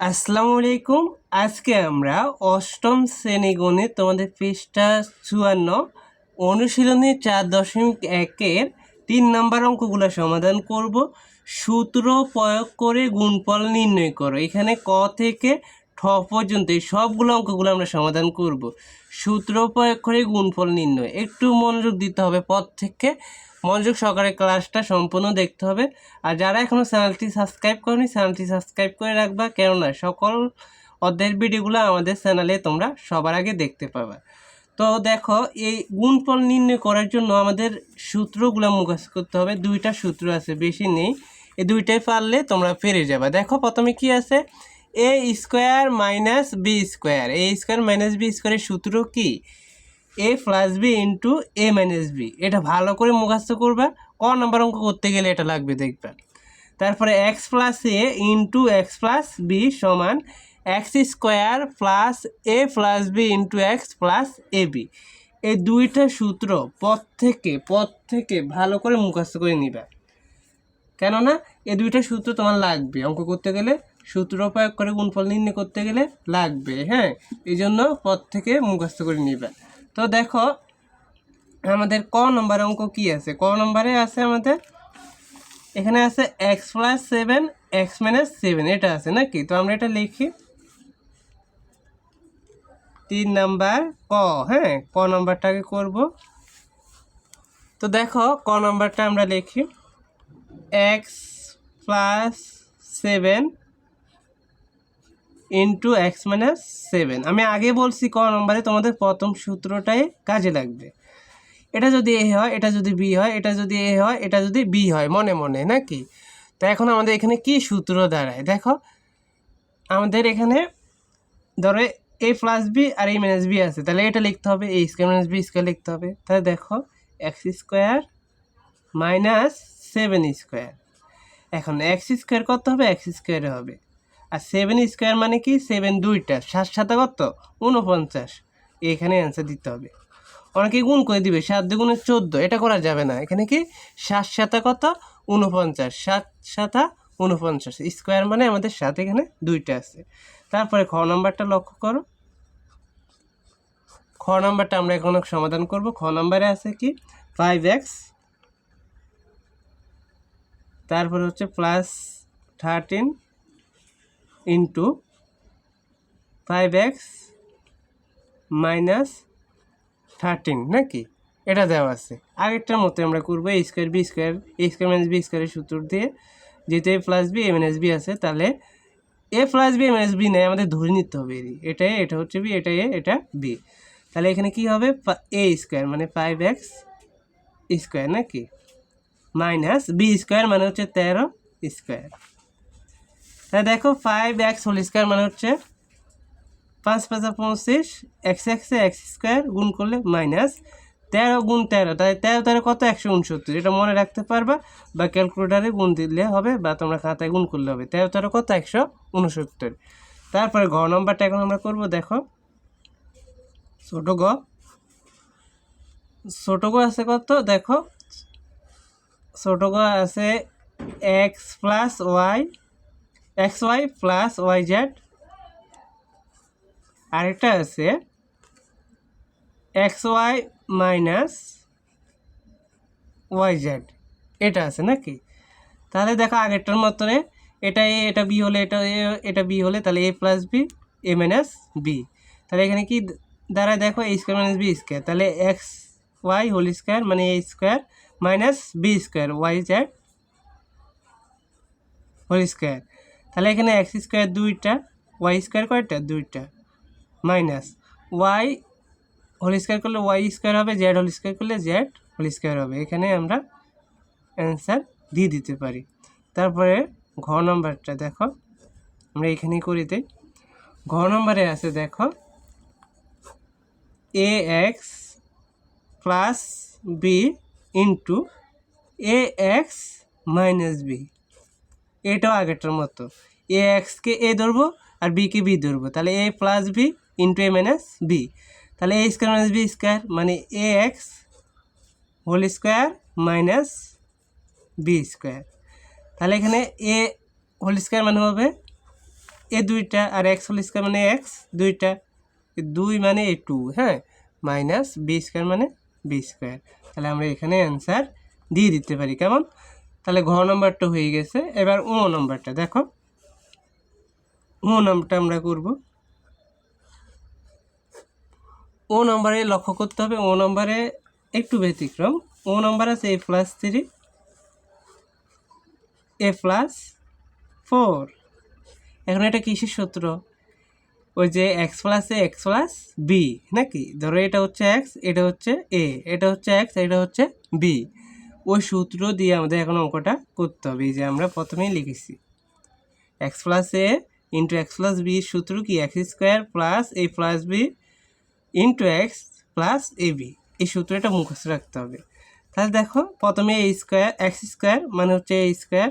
আসসালামু আলাইকুম। আজকে আমরা অষ্টম শ্রেণি গণিত তোমাদের পৃষ্ঠা চুয়ান্ন, অনুশীলনী চার দশমিক একের তিন নম্বর অঙ্কগুলো সমাধান করব। সূত্র প্রয়োগ করে গুণফল নির্ণয় করো। এখানে ক থেকে ঠ পর্যন্ত এই সবগুলো অঙ্কগুলো আমরা সমাধান করব। সূত্র প্রয়োগ করে গুণফল নির্ণয়। একটু মনোযোগ দিতে হবে পথ থেকে মনোযোগ সহকারে ক্লাসটা সম্পূর্ণ দেখতে হবে। আর যারা এখনও চ্যানেলটি সাবস্ক্রাইব করেনি, চ্যানেলটি সাবস্ক্রাইব করে রাখবা। কেননা সকল অধ্যায়ের ভিডিওগুলো আমাদের চ্যানেলে তোমরা সবার আগে দেখতে পাবা। তো দেখো, এই গুণফল নির্ণয় করার জন্য আমাদের সূত্রগুলো মুখস্থ করতে হবে। দুইটা সূত্র আছে, বেশি নেই। এই দুইটাই পারলে তোমরা পেরে যাবে। দেখো, প্রথমে কি আছে? A square minus b square a square minus b স্কোয়ারের সূত্র কি? A plus b into a minus b এটা ভালো করে মুখস্থ করবা ক নম্বর অঙ্ক করতে গেলে এটা লাগবে দেখবা তারপরে x plus a into x plus b সমান x square plus a plus b into x plus a b এই দুইটা সূত্র পথ থেকে পথ থেকে ভালো করে মুখস্থ করে নিবা কেননা এই দুইটা সূত্র তোমার লাগবে। অঙ্ক করতে গেলে, সূত্র প্রয়োগ করে গুণফল নির্ণয় করতে গেলে লাগবে হ্যাঁ? এই জন্য পথ থেকে মুখস্থ করে নিবা তো দেখো, আমাদের ক নম্বর অঙ্ক কি আছে? ক নম্বরে আছে আমাদের, এখানে আছে x plus seven x minus seven এটা আছে নাকি? তো আমরা এটা লিখি। তিন নাম্বার ক হ্যাঁ ক নম্বরটাকে করব। তো দেখো, ক নম্বরটা আমরা লিখি। X plus seven into x minus seven আমি আগে বলছি ক নম্বরে তোমাদের প্রথম সূত্রটাই কাজে লাগবে। এটা যদি এ হয়, এটা যদি বি হয়, এটা যদি এ হয়, এটা যদি বি হয়, মনে মনে, নাকি? তো এখন আমাদের এখানে কি সূত্র দাঁড়ায়? দেখো, আমাদের এখানে ধরো এ প্লাস বি আর এ মাইনাস বি আছে। তাহলে এটা লিখতে হবে a square minus b square লিখতে হবে। তাহলে দেখো x square minus seven square এখন এক্স স্কোয়ার কত হবে? এক্স স্কোয়ারে হবে। আর সেভেন স্কোয়ার মানে কি? সেভেন দুইটা। সাত সাথে কত? উনপঞ্চাশ এখানে অ্যান্সার দিতে হবে। অনেকে গুণ করে দিবে, সাত দুগুণে চোদ্দ, এটা করা যাবে না। এখানে কি? সাত সাতা কত? উনপঞ্চাশ সাত সাতা উনপঞ্চাশ স্কোয়ার মানে আমাদের সাত, এখানে দুইটা আছে। তারপরে খ নম্বরটা লক্ষ্য করো। খ নম্বরটা আমরা এখন সমাধান করব। খ নম্বরে আছে কি? ফাইভ এক্স তারপরে হচ্ছে plus thirteen into five x minus thirteen নাকি? এটা দেওয়া আছে। আগেরটার মতো আমরা করব a square b square a square minus b স্কোয়ারের সূত্র দিয়ে। যেহেতু a plus b a minus b আছে, তাহলে a plus b minus b নেই, আমাদের ধরে নিতে হবে এটা এ এটা হচ্ছে বি এটা এ এটা বি তাহলে এখানে কি হবে? এ স্কোয়ার মানে ফাইভ এক্স স্কোয়ার নাকি? মাইনাস বি স্কোয়ার মানে হচ্ছে তেরো স্কোয়ার তাহলে দেখো ফাইভ এক্স হোল স্কোয়ার মানে হচ্ছে পাঁচ পাঁচা পঁচিশ এক্স এক্সে এক্স স্কোয়ার গুণ করলে মাইনাস তেরো গুণ তেরো তাই তেরো তেরো কত? একশো উনসত্তর, এটা মনে রাখতে পারবা বা ক্যালকুলেটারে গুণ দিলে হবে বা তোমরা খাতায় গুণ করলে হবে। তেরো তেরো কত? একশো উনসত্তর। তারপরে ঘ নম্বরটা এখন আমরা করব, দেখো। ছোটো গ। ছোটো গ আছে কত? দেখো। ছোটো গ আছে x plus y x y plus y z আরেকটা আছে x y minus y z এটা আছে নাকি? তাহলে দেখো আগেরটার মতনে, এটা এ এটা বি হলে এটা এ এটা বি হলে তাহলে a plus b a minus b তাহলে এখানে কি দাঁড়ায় দেখো a square minus b square তাহলে এক্স ওয়াই হোল স্কোয়ার মানে a square minus b square y z whole square তাহলে এখানে এক্স স্কোয়ার দুইটা ওয়াই স্কোয়ার কয়টা? দুইটা। মাইনাস ওয়াই হোল স্কোয়ার করলে ওয়াই স্কোয়ার হবে জেড হোল স্কোয়ার করলে জেড হোল স্কোয়ার হবে। এখানে আমরা অ্যান্সার দিয়ে দিতে পারি। তারপরে ঘ নম্বরটা দেখো। আমরা এখানেই করি দিই। ঘ নম্বরে আছে দেখো a x plus b into a x minus b এটাও আগেরটার মতো। এ এক্সকে এ ধরবো আর বিকে বি ধরবো। তাহলে a plus b into a minus b তাহলে a square minus b square মানে a x whole square minus b square তাহলে এখানে এ হোল স্কোয়ার মানে হবে এ দুইটা আর এক্স হোল স্কোয়ার মানে এক্স দুইটা। দুই মানে এ টু হ্যাঁ? মাইনাস বি স্কোয়ার মানে বি স্কোয়ার তাহলে আমরা এখানে অ্যান্সার দিয়ে দিতে পারি, কেমন? তাহলে ঘ নম্বরটা হয়ে গেছে। এবার ও নম্বরটা, দেখো। ও নামটা আমরা করব। ও নম্বরে লক্ষ্য করতে হবে, ও নম্বরে একটু ব্যতিক্রম। ও নম্বর আছে a plus three a plus four এখন এটা কিসের সূত্র? ওই যে x plus a x plus b নাকি? ধরো এটা হচ্ছে এক্স এটা হচ্ছে এ এটা হচ্ছে এক্স এটা হচ্ছে বি ওই সূত্র দিয়ে আমাদের এখন অঙ্কটা করতে হবে, এই যে আমরা প্রথমেই লিখেছি। X plus a into x plus b সূত্র কি x square plus a plus b into x plus a b এই সূত্রটা মুখস্থ রাখতে হবে। তাহলে দেখো, প্রথমে এ স্কোয়ার এক্স স্কোয়ার মানে হচ্ছে a square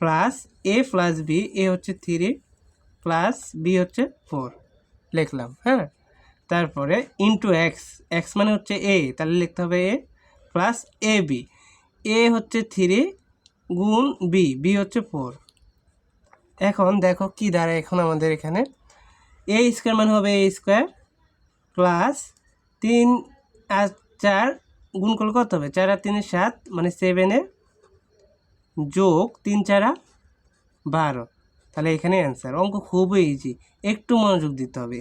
plus a plus b a হচ্ছে থ্রি প্লাস বি হচ্ছে ফোর লিখলাম হ্যাঁ? তারপরে ইন্টু এক্স এক্স মানে হচ্ছে এ তাহলে লিখতে হবে এ প্লাস এ বি এ হচ্ছে থ্রি গুণ বি বি হচ্ছে ফোর এখন দেখো কি দাঁড়ায় এখন আমাদের এখানে। এ স্কোয়ার মানে হবে এ স্কোয়ার প্লাস তিন আর চার গুণ করলে কত হবে? চার আর তিনের সাত মানে সেভেনে যোগ তিন, চারা বারো। তাহলে এখানে অ্যান্সার অঙ্ক খুবই ইজি একটু মনোযোগ দিতে হবে।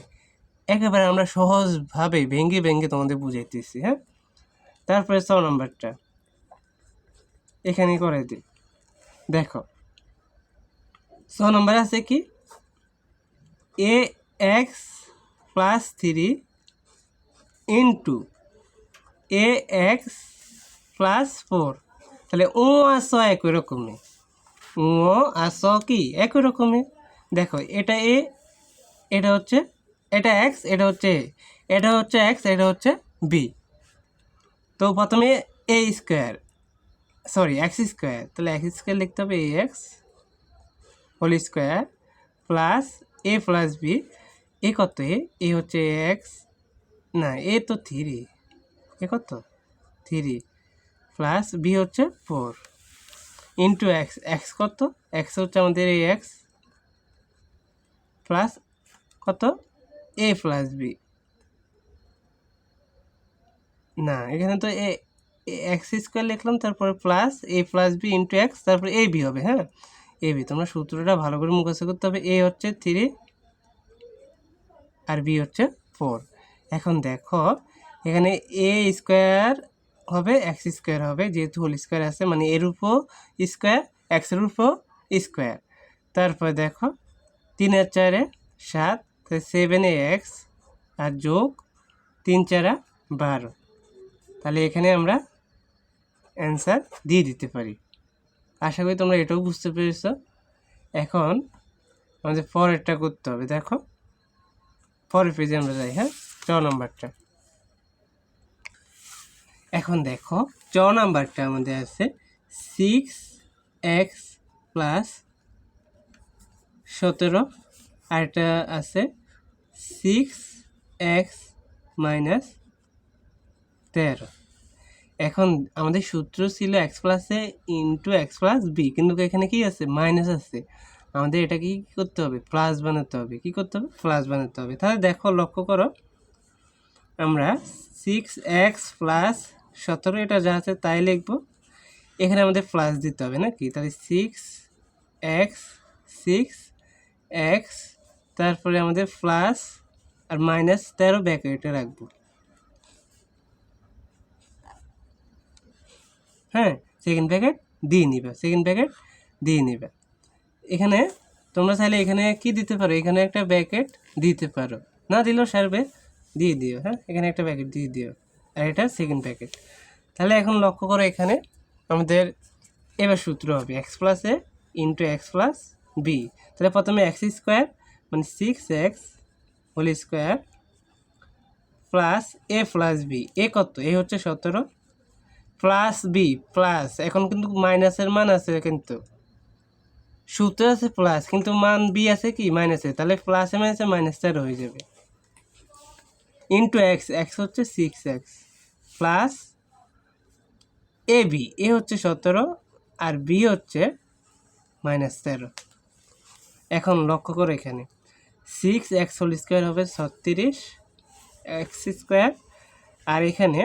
একেবারে আমরা সহজভাবে ভেঙ্গে ভেঙ্গে তোমাদের বুঝাইতেছি হ্যাঁ? তারপরে ছ নম্বরটা। এখানে করে দিই। দেখো ছ নম্বর আছে কি? A x plus three into a x plus four তাহলে ও আস একই রকমই ও আস কি? একই রকমই দেখো, এটা এ এটা হচ্ছে, এটা এক্স এটা হচ্ছে এটা হচ্ছে এক্স এটা হচ্ছে বি তো প্রথমে a square sorry x square তাহলে এক্স স্কোয়ার লিখতে হবে a x whole square plus a plus b, a কত? এ এ হচ্ছে এক্স। না, এ তো থ্রি। এ কত? থ্রি প্লাস বি হচ্ছে ফোর। ইন্টু এক্স এক্স কত? এক্স হচ্ছে আমাদের এই এক্স প্লাস কত? A plus b. না, এখানে তো এ এক্স স্কোয়ার লিখলাম, তারপরে plus a plus b into x, তারপরে এ বি হবে হ্যাঁ? A b. তোমরা সূত্রটা ভালো করে মুখস্থ করতে হবে। এ হচ্ছে থ্রি আর বি হচ্ছে ফোর এখন দেখো, এখানে এ স্কোয়ার হবে এক্স স্কোয়ার হবে, যেহেতু হোল স্কোয়ার আছে মানে এর উপর স্কোয়ার এক্সের উপর স্কোয়ার তারপর দেখো তিনের চারে সাত সেভেনে এক্স আর যোগ তিন চারা বারো। তাহলে এখানে আমরা অ্যান্সার দিয়ে দিতে পারি। আশা করি তোমরা এটাও বুঝতে পেরেছ। এখন আমাদের পরেরটা করতে হবে, দেখো। পরের পেজে আমরা যাই হ্যাঁ? চ নাম্বারটা। এখন দেখো, চ নাম্বারটা আমাদের আছে সিক্স এক্স প্লাস সতেরো, আর একটা আছে সিক্স এক্স মাইনাস তেরো। এখন আমাদের সূত্র ছিল এক্স প্লাসে ইন্টু এক্স প্লাস বি কিন্তু এখানে কি আছে? মাইনাস আছে। আমাদের এটাকে কি করতে হবে? প্লাস বানাতে হবে। কি করতে হবে? প্লাস বানাতে হবে। তাহলে দেখো, লক্ষ্য করো, আমরা সিক্স এক্স প্লাস সতেরো, এটা যা আছে তাই লিখব। এখানে আমাদের প্লাস দিতে হবে নাকি? তাহলে সিক্স এক্স সিক্স এক্স তারপরে আমাদের প্লাস আর মাইনাস তেরো ব্যাকেটে রাখব। হ্যাঁ সেকেন্ড প্যাকেট দিয়ে নিবে সেকেন্ড প্যাকেট দিয়ে নিবে। এখানে তোমরা চাইলে এখানে কি দিতে পারো? এখানে একটা ব্যাকেট দিতে পারো। না দিলেও সারবে, দিয়ে দিও হ্যাঁ? এখানে একটা প্যাকেট দিয়ে দিও, আর এটা সেকেন্ড প্যাকেট তাহলে এখন লক্ষ্য করো এখানে আমাদের এবার সূত্র হবে x plus a into x plus b তাহলে প্রথমে এক্স স্কোয়ার মানে six x whole square plus a plus b a কত? এ হচ্ছে সতেরো প্লাস বি, প্লাস। এখন কিন্তু মাইনাসের মান আছে কিন্তু। সূত্র আছে প্লাস, কিন্তু মান বি আছে কি? মাইনাসে। তাহলে প্লাসে মাইনাসে মাইনাস তেরো হয়ে যাবে। ইন্টু এক্স এক্স হচ্ছে six x plus a b. A হচ্ছে সতেরো আর বি হচ্ছে মাইনাস তেরো। এখন লক্ষ্য করো এখানে। সিক্স এক্স হোল স্কোয়ার হবে ছত্রিশ এক্স স্কোয়ার আর এখানে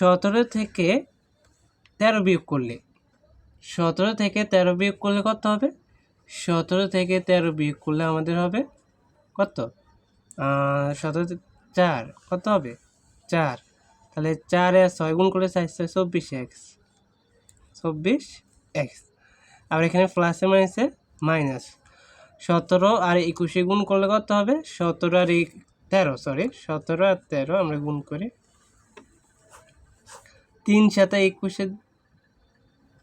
সতেরো থেকে তেরো বিয়োগ করলে, সতেরো থেকে তেরো বিয়োগ করলে কত হবে? সতেরো থেকে তেরো বিয়োগ করলে আমাদের হবে কত? সতেরো চার, কত হবে? চার। তাহলে চার আর ছয় গুণ করে চার, ছয়, চব্বিশ এক্স। চব্বিশ এক্স। আবার এখানে প্লাসে মাইনাসে মাইনাস সতেরো আর একুশে গুণ করলে কত হবে? সতেরো আর তেরো সরি সতেরো আর তেরো আমরা গুণ করি তিন সাথে একুশে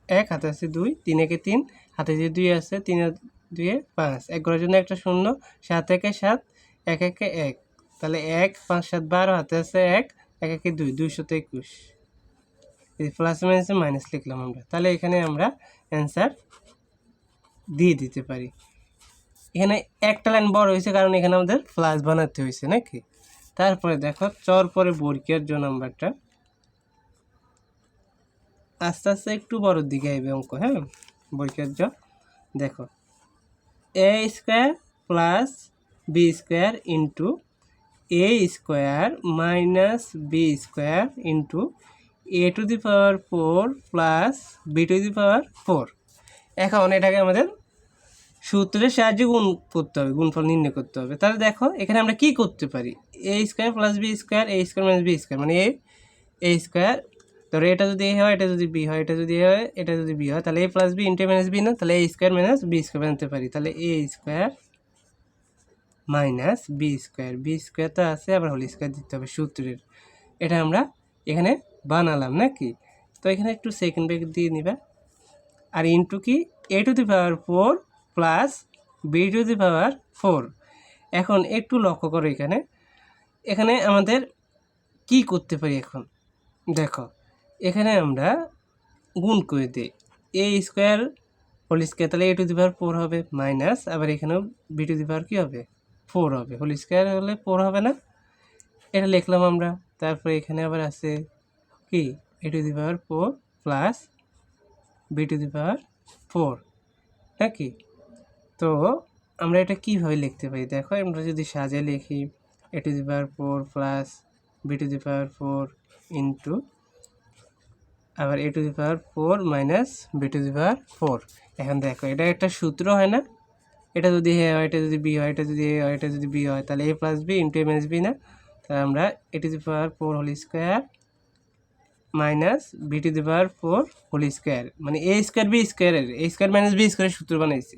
এক, হাতে আছে দুই, তিন একে তিন, হাতে যে দুই আছে, তিন দুয়ে পাঁচ। এক ঘরের জন্য একটা শূন্য, সাত একে সাত, এক একে এক। তাহলে এক, পাঁচ, সাত, বারো, হাতে আছে এক এক একে দুই, দুইশত একুশ। প্লাস মাইনাসে মাইনাস লিখলাম আমরা। তাহলে এখানে আমরা অ্যান্সার দিয়ে দিতে পারি। এখানে একটা লাইন বড় হয়েছে কারণ এখানে আমাদের প্লাস বানাতে হয়েছে নাকি? তারপরে দেখো, চর পরে বর্গীয় জ নাম্বারটা আস্তে আস্তে একটু বড়োর দিকে আইবে অঙ্ক হ্যাঁ? জ দেখো, a square plus b square into a square minus b square into a to the power four plus b to the power four. এখন এটাকে আমাদের সূত্রের সাহায্যে গুণ করতে হবে, গুণফল নির্ণয় করতে হবে। তাহলে দেখো, এখানে আমরা কি করতে পারি? A square plus b square, a square minus b square মানে এ স্কোয়ার ধরো এটা যদি এ হয়, এটা যদি বি হয়, এটা যদি এ হয়, এটা যদি বি হয়, তাহলে a plus b into minus b না, তাহলে a square minus b square বানাতে পারি। তাহলে a square minus b square b square তো আছে, আবার হোল স্কোয়ার দিতে হবে সূত্রের। এটা আমরা এখানে বানালাম নাকি? তো এখানে একটু সেকেন্ড ব্রেক দিয়ে নিবা। আর ইন্টু কি? A to the power four plus b to the power four এখন একটু লক্ষ্য করো এখানে। এখানে আমাদের কি করতে পারি এখন? দেখো এখানে আমরা গুণ করে দিই। এ স্কোয়ার হোল স্কোয়ার তাহলে a to the power four হবে মাইনাস আবার এখানেও বি টু দি পাওয়ার কী হবে? ফোর হবে। হোল স্কোয়ার হলে ফোর হবে না। এটা লিখলাম আমরা। তারপরে এখানে আবার আছে কি? A to the power four plus b to the power four নাকি? তো আমরা এটা কীভাবে লিখতে পারি? দেখো, আমরা যদি সাজে লিখি a to the power four plus b to the power four into আবার a to the power four minus b to the power four এখন দেখো, এটা একটা সূত্র হয় না? এটা যদি এ হয়, এটা যদি বি হয়, এটা যদি এ হয়, এটা যদি বি হয়, তাহলে a plus b into a minus b না? তাহলে আমরা a to the power four whole square minus b to the power four whole square মানে এ স্কোয়ার বি স্কোয়ারের এ স্কোয়ার মাইনাস বি স্কোয়ারের সূত্র বানাইছি।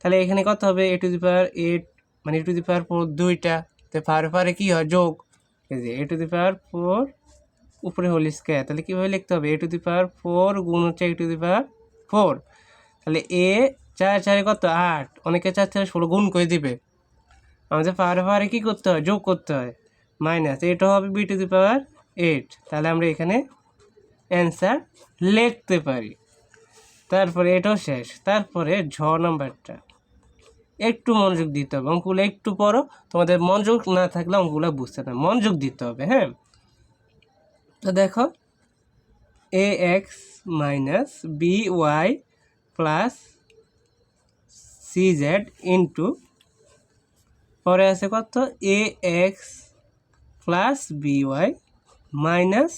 তাহলে এখানে কত হবে? এ টু দি পাওয়ার এইট মানে এ টু দি পাওয়ার ফোর দুইটা। তো পাওয়ার পারে কী হয়? যোগ। এই যে a to the power four উপরে হোল স্কোয়ার তাহলে কীভাবে লিখতে হবে? এ টু দি পাওয়ার ফোর গুণ হচ্ছে এ টু দি পাওয়ার ফোর তাহলে এ চার চারে কত? আট। অনেকে চার চারে ষোলো গুণ করে দিবে। আমাদের পাওয়ারে পাওয়ারে কী করতে হয়? যোগ করতে হয়। মাইনাস এটা হবে b to the power eight তাহলে আমরা এখানে অ্যান্সার লিখতে পারি। তারপরে এটাও শেষ। তারপরে ঝ নাম্বারটা। একটু মনোযোগ দিতে হবে। অঙ্কগুলো একটু পড়ো। তোমাদের মনোযোগ না থাকলে অঙ্কগুলো বুঝতে না। মনোযোগ দিতে হবে হ্যাঁ? তো দেখো a x minus b y plus c z into পরে আছে কত? A x plus b y minus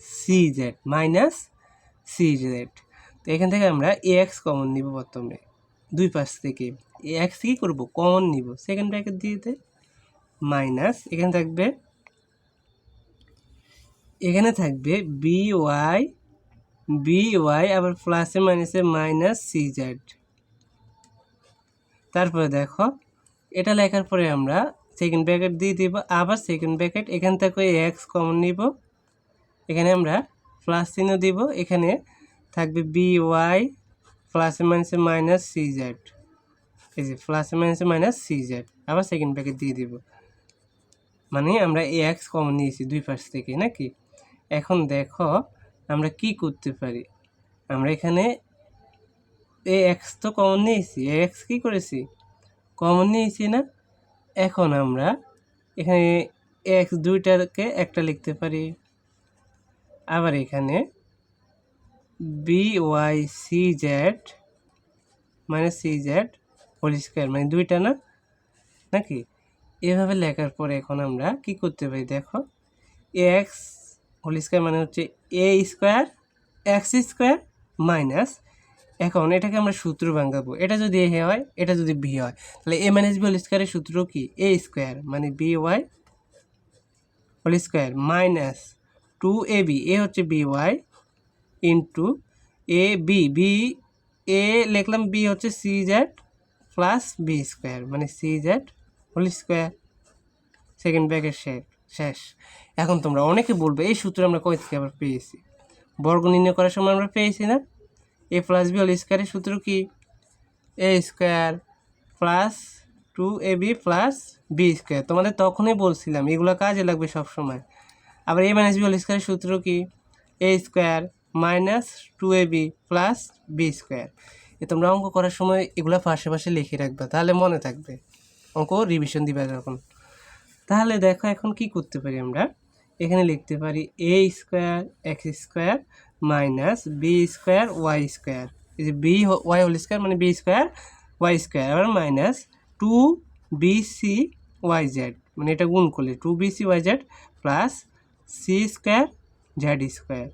c z minus c z তো এখান থেকে আমরা এ এক্স কমন নিব প্রথমে, দুই পাশ থেকে। এ এক্স কী করব? কমন নিব। সেকেন্ড ব্র্যাকেট দিতে। মাইনাস এখানে থাকবে এখানে থাকবে বি ওয়াই বি ওয়াই আবার প্লাসে মাইনাসে মাইনাস সি জেড তারপরে দেখো, এটা লেখার পরে আমরা সেকেন্ড ব্র্যাকেট দিয়ে দিব, আবার সেকেন্ড ব্র্যাকেট এখান থেকে এক্স কমন নিব। এখানে আমরা প্লাস চিহ্ন দিব, এখানে থাকবে বি ওয়াই প্লাসে মাইনাসে মাইনাস সি জেড এই যে প্লাসে মাইনাসে মাইনাস সি জেড আবার সেকেন্ড ব্র্যাকেট দিয়ে দিব। মানে আমরা এ এক্স কমন নিয়েছি দুই পাশ থেকে, নাকি? এখন দেখো আমরা কি করতে পারি? আমরা এখানে এ এক্স তো কমন নিয়েছি। এ এক্স কী করেছি? কমন নিয়েছি না? এখন আমরা এখানে এক্স দুইটাকে একটা লিখতে পারি। আবার এখানে বি ওয়াই সি জেড মানে সি জেড হোল স্কোয়ার মানে দুইটা না? নাকি? এভাবে লেখার পরে এখন আমরা কি করতে পারি দেখো? এক্স হোল স্কোয়ার মানে হচ্ছে a square x square minus এখন এটাকে আমরা সূত্র ভাঙাবো। এটা যদি এ হয়, এটা যদি বি হয়, তাহলে এ মাইনাস বি হোল স্কোয়ারের সূত্র কি? এ স্কোয়ার মানে b y whole square minus two a b a হচ্ছে b y into a b b a লিখলাম বি হচ্ছে c z plus b square মানে c z whole square second ব্যাগের শেষ। এখন তোমরা অনেকে বলবে, এই সূত্র আমরা কই থেকে আবার পেয়েছি? বর্গ নির্ণয় করার সময় আমরা পেয়েছি না? এ প্লাস বি হোল স্কোয়ারের সূত্র কি? A square plus two a b plus b square তোমাদের তখনই বলছিলাম, এগুলো কাজে লাগবে সব সময় আবার এ মাইনাস বি হোল স্কোয়ারের সূত্র কি? A square minus two a b plus b square এ তোমরা অঙ্ক করার সময় এগুলো পাশে পাশে লিখে রাখবা, তাহলে মনে থাকবে। অঙ্ক রিভিশন দিবে যখন। তাহলে দেখো এখন কি করতে পারি আমরা? এখানে লিখতে পারি a square x square minus b square y square এই যে বি ওয়াই হোল স্কোয়ার মানে বি স্কোয়ার ওয়াই স্কোয়ার আবার minus two b c y z মানে এটা গুণ করলে two b c y z plus c square z square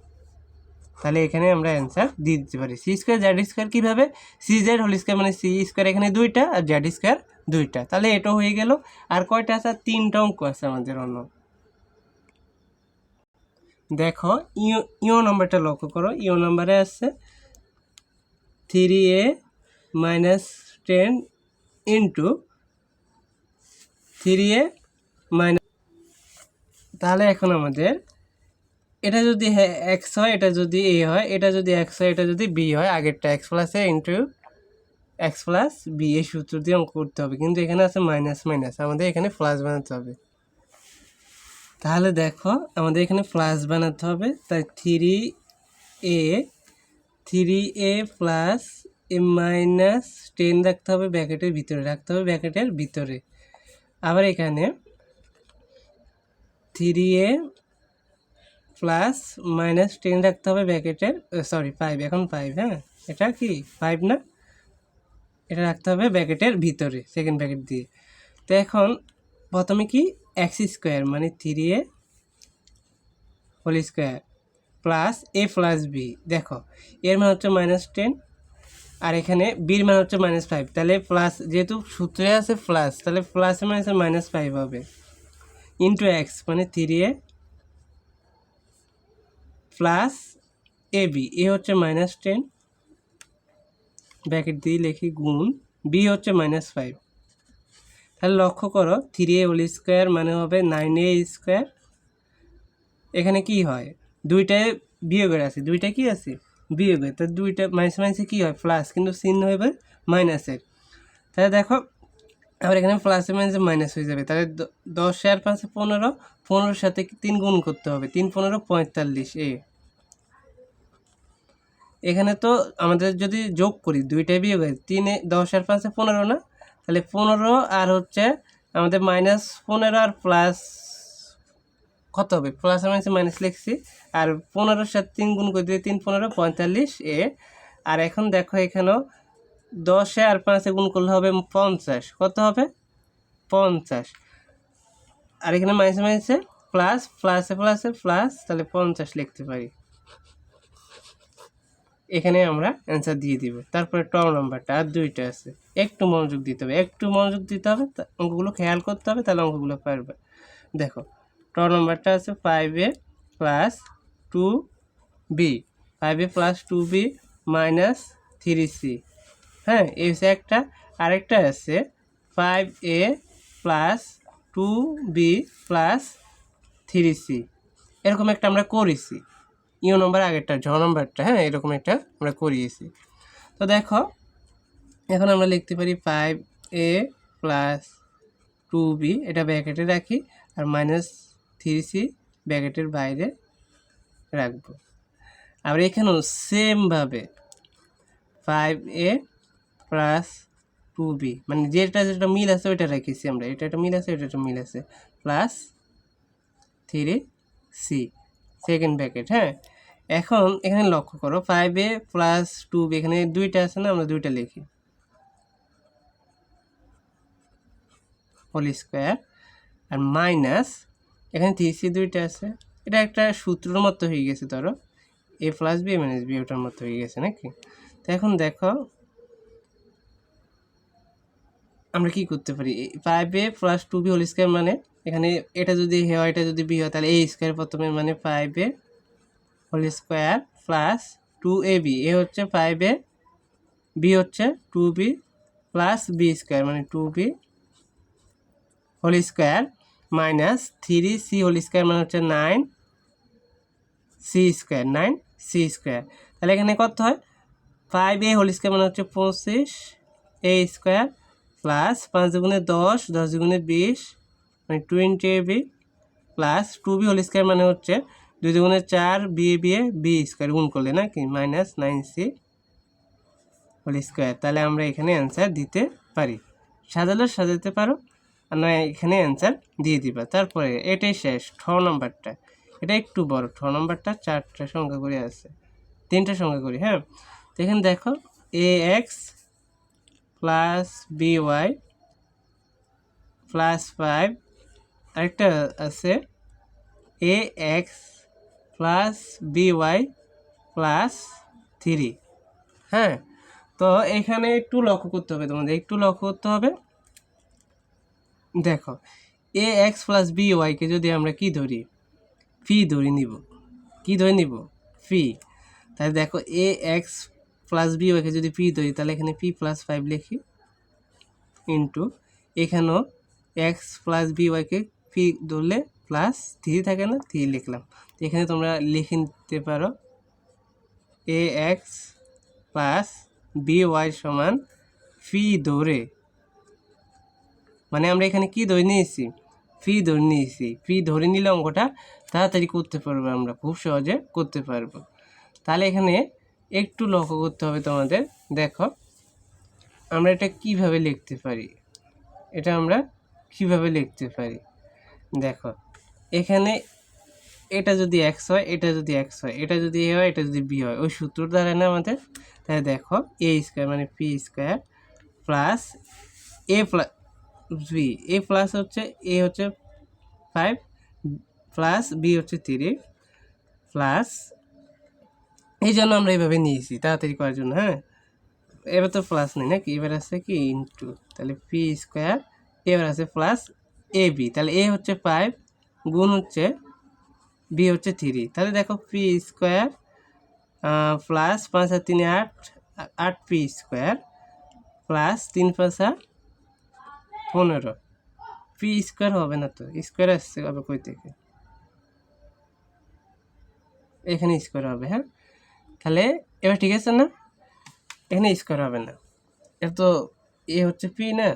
তাহলে এখানে আমরা অ্যান্সার দিয়ে দিতে পারি। সি স্কোয়ার জেড স্কোয়ার কীভাবে? সি জেড হোল স্কোয়ার মানে সি স্কোয়ার এখানে দুইটা আর জেড স্কোয়ার দুইটা। তাহলে এটা হয়ে গেল। আর কয়টা আছে? তিনটা অঙ্ক আছে আমাদের অন্য। দেখো, ইও ইও নাম্বারটা লক্ষ্য করো। ইও নাম্বারে আছে three a minus ten into three a minus তাহলে এখন আমাদের এটা যদি এক্স হয়, এটা যদি এ হয়, এটা যদি এক্স হয়, এটা যদি বি হয়, আগেরটা x plus a into x plus b এই সূত্র দিয়ে অঙ্ক করতে হবে। কিন্তু এখানে আছে মাইনাস মাইনাস আমাদের এখানে প্লাস বানাতে হবে। তাহলে দেখো, আমাদের এখানে প্লাস বানাতে হবে, তাই three a three a plus a minus ten রাখতে হবে ব্যাকেটের ভিতরে, রাখতে হবে ব্যাকেটের ভিতরে। আবার এখানে three a plus minus ten রাখতে হবে ব্যাকেটের সরি ফাইভ এখন ফাইভ হ্যাঁ? এটা কি ফাইভ না? এটা রাখতে হবে ব্যাকেটের ভিতরে সেকেন্ড ব্যাকেট দিয়ে। তো এখন প্রথমে কি এক্স স্কোয়ার মানে three a whole square plus a plus b দেখো, এর মান হচ্ছে মাইনাস টেন আর এখানে বির মান হচ্ছে মাইনাস ফাইভ তাহলে প্লাস যেহেতু সূত্রে আছে প্লাস তাহলে প্লাসে মাইনাসে মাইনাস ফাইভ হবে। ইন্টু এক্স মানে three a plus a b a হচ্ছে মাইনাস টেন ব্র্যাকেট দিয়ে লিখি গুণ বি হচ্ছে মাইনাস ফাইভ তাহলে লক্ষ্য করো থ্রি এ হোল স্কোয়ার মানে হবে নাইন এ স্কোয়ার এখানে কি হয়? দুইটায় বিয়োগের আছে। দুইটা কি আছে? বিয়োগের। তো দুইটা মাইনাস মাইনাসে কী হয়? প্লাস কিন্তু চিহ্ন হবে মাইনাসের তাহলে দেখো, আবার এখানে প্লাসে মাইনাসে মাইনাস হয়ে যাবে। তাহলে দশ আর পাঁচে পনেরো। পনেরোর সাথে তিন গুণ করতে হবে? তিন পনেরো, পঁয়তাল্লিশ এ এখানে তো আমাদের যদি যোগ করি দুইটাই বিয়োগ হয় তিনে দশ আর পাঁচে পনেরো না? তাহলে পনেরো আর হচ্ছে আমাদের মাইনাস পনেরো আর প্লাস কত হবে? প্লাস আর মাইনাস মাইনাস লিখছি। আর পনেরোর সাথে তিন গুণ করে দিয়ে তিন পনেরো, পঁয়তাল্লিশ এ। আর এখন দেখো এখানেও দশে আর পাঁচে গুণ করলে হবে পঞ্চাশ। কত হবে? পঞ্চাশ। আর এখানে মাইনাসে মাইনাসে প্লাস প্লাসে প্লাসে প্লাস তাহলে পঞ্চাশ লিখতে পারি। এখানে আমরা অ্যান্সার দিয়ে দিব। তারপরে ট নাম্বারটা আর দুইটা আছে। একটু মনোযোগ দিতে হবে, একটু মনোযোগ দিতে হবে অঙ্কগুলো খেয়াল করতে হবে, তাহলে অঙ্কগুলো পারবে। দেখো ট নাম্বারটা আছে five a plus two b five a plus two b minus three c হ্যাঁ এই হচ্ছে একটা, আরেকটা আছে five a plus two b plus three c এরকম একটা আমরা করেছি। ইউ নম্বর আগেরটা জ নম্বরটা হ্যাঁ এরকম একটা আমরা করিয়েছি। তো দেখো, এখন আমরা লিখতে পারি five a plus two b এটা ব্যাকেটে রাখি, আর মাইনাস থ্রি সি ব্যাকেটের বাইরে রাখব। আবার এখানেও সেমভাবে five a plus two b মানে যেটা যেটা মিল আছে ওইটা রেখেছি আমরা, এটা একটা মিল আছে ওইটা একটা মিল আছে plus three c second bracket হ্যাঁ? এখন এখানে লক্ষ্য করো ফাইভ এ প্লাস টু এখানে দুইটা আছে না, আমরা দুইটা লিখি। হোল স্কোয়ার আর মাইনাস এখানে থ্রিসি দুইটা আছে। এটা একটা সূত্রর মতো হয়ে গেছে, ধরো। A plus b minus b ওটার মতো হয়ে গেছে, নাকি? তো এখন দেখো, আমরা কি করতে পারি? Five a plus two b whole square মানে এখানে এটা যদি হয়, এটা যদি বি হয়, তাহলে এ স্কোয়ার প্রথমে মানে five a whole square plus two a b a হচ্ছে ফাইভ এ বি হচ্ছে two b plus b square মানে two b whole square minus three c whole square মানে হচ্ছে nine c square nine c square তাহলে এখানে কত হয়? Five a whole square মানে হচ্ছে পঁচিশ এ স্কোয়ার প্লাস পাঁচ দুগুণে দশ দশ দুগুণে বিশ মানে twenty a b plus two b whole square মানে হচ্ছে দুই দুগুণে চার b a b a b square গুণ করলে নাকি minus nine c whole square তাহলে আমরা এখানে অ্যান্সার দিতে পারি। সাজালে সাজাতে পারো। আর নয় এখানে অ্যান্সার দিয়ে দিবা। তারপরে এটাই শেষ, ঠ নম্বরটা। এটা একটু বড়, ঠ নম্বরটা চারটা সংখ্যা করে আছে। তিনটা সংখ্যা করি হ্যাঁ? তো এখানে দেখো a x plus b y plus five আরেকটা আছে a x plus b y plus three হ্যাঁ তো এখানে একটু লক্ষ্য করতে হবে তোমাদের, একটু লক্ষ্য করতে হবে। দেখো এ এক্স প্লাস বি ওয়াইকে যদি আমরা কি ধরি? ফি ধরে নিব। কি ধরে নিব? ফি তাহলে দেখো এ এক্স প্লাস বি ওয়াইকে যদি পি ধরি, তাহলে এখানে পি প্লাস ফাইভ লিখি। ইন্টু এখানেও এক্স প্লাস বি ওয়াইকে পি ধরলে প্লাস থ্রি থাকে না থ্রি লিখলাম। এখানে তোমরা লিখে নিতে পারো a x plus b y সমান ফি ধরে। মানে আমরা এখানে কি ধরে নিয়েছি? ফি ধরে নিয়েছি। ফি ধরে নিলে অঙ্কটা তাড়াতাড়ি করতে পারব আমরা, খুব সহজে করতে পারব। তাহলে এখানে একটু লক্ষ্য করতে হবে তোমাদের। দেখো, আমরা এটা কীভাবে লিখতে পারি? এটা আমরা কীভাবে লিখতে পারি? দেখো, এখানে এটা যদি এক্স হয়, এটা যদি এক্স হয়, এটা যদি এ হয়, এটা যদি বি হয়, ওই সূত্র দ্বারা না আমাদের? তাহলে দেখো এ স্কোয়ার মানে p square plus a plus b a plus হচ্ছে এ হচ্ছে ফাইভ প্লাস বি হচ্ছে থ্রি প্লাস এই জন্য আমরা এইভাবে নিয়েছি, তাড়াতাড়ি করার জন্য হ্যাঁ? এবার তো প্লাস নেই নাকি? এবার আছে কি ইন্টু তাহলে পি স্কোয়ার এবার আছে প্লাস এ বি তাহলে এ হচ্ছে ফাইভ গুণ হচ্ছে বি হচ্ছে থ্রি তাহলে দেখো পি স্কোয়ার প্লাস পাঁচ আর তিনে আট আট পি স্কোয়ার প্লাস তিন পাঁচা পনেরো। পি স্কোয়ার হবে না তো স্কোয়ার আসছে হবে কই থেকে? এখানে স্কোয়ার হবে হ্যাঁ? তাহলে এবার ঠিক আছে না? এখানে স্কোয়ার হবে না। এটা তো এ হচ্ছে পি না?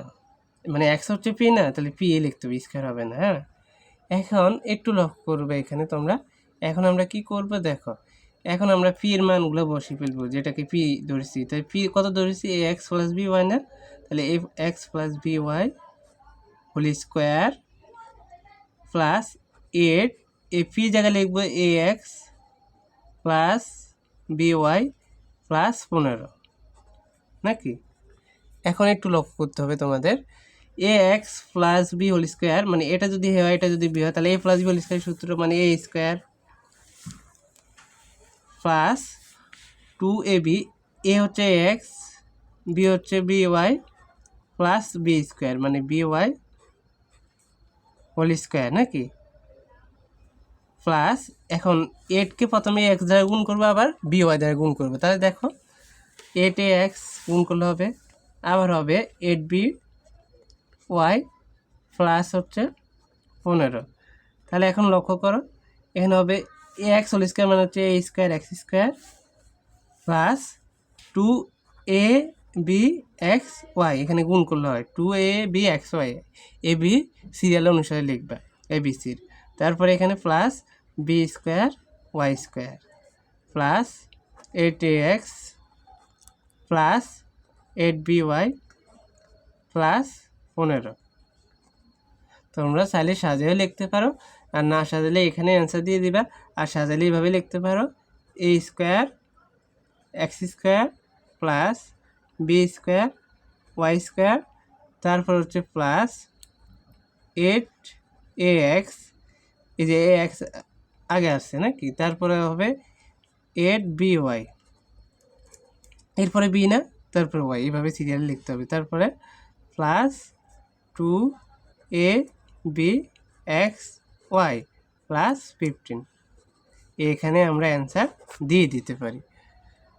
মানে এক্স হচ্ছে পি না, তাহলে পি এ লিখতে হবে স্কোয়ার হবে না হ্যাঁ? এখন একটু লক্ষ্য করবে এখানে তোমরা। এখন আমরা কি করব দেখো, এখন আমরা পি এর মানগুলো বসিয়ে ফেলব, যেটাকে পি ধরেছি। তাই পি কত ধরেছি? A x plus b y না? তাহলে a x plus b y whole square plus eight a p জায়গায় লিখব a x plus b y plus পনেরো, নাকি? এখন একটু লক্ষ্য করতে হবে তোমাদের। A x plus b whole square মানে এটা যদি হয়, এটা যদি বি হয়, তাহলে a plus b whole square সূত্র মানে a square plus two a b a হচ্ছে এক্স বি হচ্ছে b y plus b square মানে বি ওয়াই হোল স্কোয়ার নাকি? প্লাস এখন এইটকে প্রথমে এক্স দ্বারা গুণ করব, আবার বি ওয়াই দ্বারা গুণ করব। তাহলে দেখো এইট এ এক্স গুণ করলে হবে, আবার হবে এইট বি ওয়াই প্লাস হচ্ছে পনেরো। তাহলে এখন লক্ষ্য করো, এখানে হবে এ এক্স হোল স্কোয়ার মানে হচ্ছে a square, x square plus two a b x y. এখানে গুণ করলে হয় two a b x y. A b serial অনুসারে লিখবা, এ বি সির। তারপরে এখানে plus b square y square plus eight a x plus eight b y plus পনেরো। তোমরা চাইলে সাজিয়েও লিখতে পারো, আর না সাজালে এখানে অ্যান্সার দিয়ে দিবা, আর সাজালে এইভাবে লিখতে পারো a square x square plus b square y square তারপর হচ্ছে প্লাস এইট এ এক্স এই যে এ এক্স আগে আসছে নাকি? তারপরে হবে এইট বি ওয়াই এরপরে বি না, তারপরে ওয়াই এইভাবে সিরিয়াল লিখতে হবে। তারপরে plus two a b x y plus fifteen এখানে আমরা অ্যান্সার দিয়ে দিতে পারি।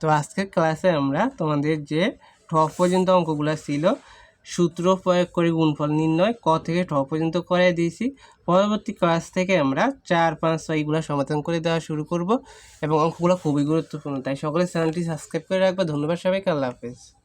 তো আজকের ক্লাসে আমরা তোমাদের যে ঠ পর্যন্ত অঙ্কগুলো ছিল, সূত্র প্রয়োগ করে গুণফল নির্ণয়, ক থেকে ঠ পর্যন্ত করে দিয়েছি। পরবর্তী ক্লাস থেকে আমরা চার, পাঁচ ছয়গুলো সমাধান করে দেওয়া শুরু করব এবং অঙ্কগুলো খুবই গুরুত্বপূর্ণ। তাই সকলে চ্যানেলটি সাবস্ক্রাইব করে রাখবে। ধন্যবাদ সবাইকে। আল্লাহ হাফেজ।